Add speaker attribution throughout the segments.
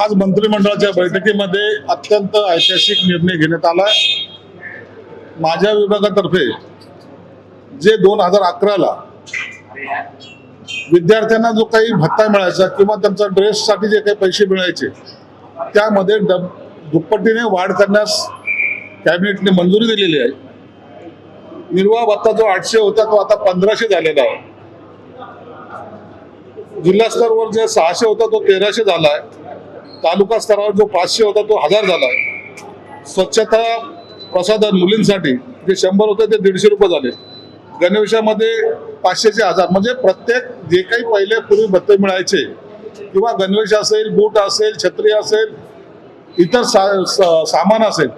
Speaker 1: आज मंत्रिमंडळाच्या बैठकीमध्ये अत्यंत ऐतिहासिक निर्णय घेण्यात आला माझ्या विभागातर्फे जे दोन हजार अकराला विद्यार्थ्यांना जो काही भत्ता मिळायचा किंवा त्यांच्या ड्रेससाठी जे काही पैसे मिळायचे त्यामध्ये डब दुप्पटीने वाढ करण्यास कॅबिनेटने मंजुरी दिलेली आहे. निर्वाह भत्ता जो आठशे होता तो आता पंधराशे झालेला आहे. जिल्हा स्तरावर जे सहाशे होता तो तेराशे झाला आहे. तालुका स्तरावर जो पाचशे होता तो हजार झाला आहे. स्वच्छता प्रसाधन मुलींसाठी जे शंभर होते ते दीडशे रुपये झाले. गणवेशामध्ये पाचशेचे हजार. म्हणजे प्रत्येक जे काही पहिले पूर्वी भत्ते मिळायचे किंवा गणवेश असेल बूट असेल छत्री असेल इतर सा, सा- सामान असेल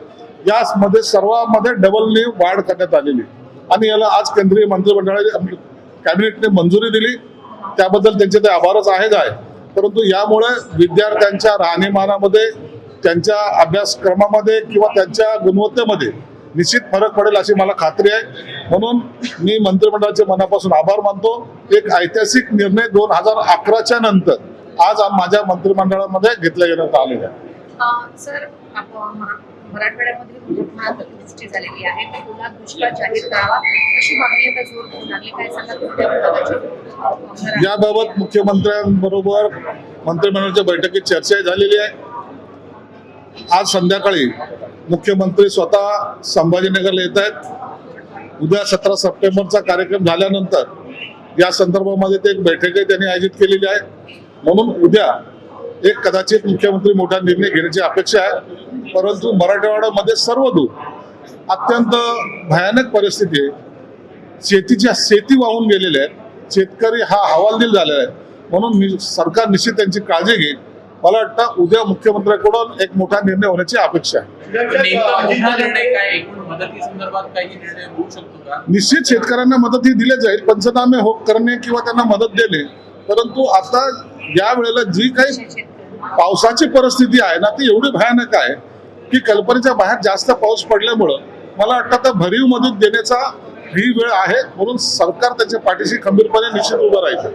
Speaker 1: यामध्ये सर्वांमध्ये डबलने वाढ करण्यात आलेली. आणि याला आज केंद्रीय मंत्रिमंडळाने कॅबिनेटने मंजुरी दिली. त्याबद्दल त्यांचे ते आभारच आहेत आहे परंतु यामुळे विद्यार्थ्यांच्या राहणीमानामध्ये त्यांच्या अभ्यासक्रमामध्ये किंवा त्यांच्या गुणवत्तेमध्ये निश्चित फरक पडेल अशी मला खात्री आहे. म्हणून मी मंत्रिमंडळाचे मनापासून आभार मानतो. एक ऐतिहासिक निर्णय दोन हजार अकराच्या नंतर आज माझ्या मंत्रिमंडळामध्ये घेतला घेण्यात आलेला. आहे
Speaker 2: सर मराठवाड्यामध्ये अतिवृष्टी झालेली आहे. दुष्काळ जाहीर करावा अशी मागणी आता जोर धरून लागली? काय सांगा कोणत्या विभागाची? अं,
Speaker 1: याबाबत मुख्यमंत्र्यांबरोबर मंत्रिमंडळाच्या बैठकीत चर्चा झालेली आहे. आज संध्याकाळी मुख्यमंत्री स्वतः संभाजीनगरला येत आहेत. उद्या सतरा सप्टेंबरचा कार्यक्रम झाल्यानंतर या संदर्भामध्ये ते एक बैठकही त्यांनी आयोजित केलेली आहे. म्हणून उद्या एक कदाचित मुख्यमंत्री मोठा निर्णय घेण्याची अपेक्षा आहे परंतु मराठवाड्यामध्ये सर्व दूर अत्यंत भयानक परिस्थिती आहे. शेतीच्या शेती वाहून गेलेल्या आहेत. शेतकरी हा हवालदिल झालेला आहे. म्हणून सरकार निश्चित त्यांची काळजी घेईल. मला वाटतं उद्या मुख्यमंत्र्यांकडून एक मोठा निर्णय होण्याची अपेक्षा आहे.
Speaker 3: नेमका मोठा निर्णय काय? एकूण मदती संदर्भात काही निर्णय होऊ शकतो का?
Speaker 1: निश्चित शेतकऱ्यांना मदत ही दिली जाईल. पंचनामे हो करणे किंवा त्यांना मदत देणे. परंतु आता या वेळेला जी काही. पावसाची परिस्थिती आहे ना ती एवढी भयानक आहे की कल्पनेच्या बाहेर जास्त पाऊस पडल्यामुळं मला वाटतं आता भरीव मदत देण्याचा ही वेळ आहे म्हणून सरकार त्याच्या पाठीशी खंबीरपणे निश्चित उभं राहील.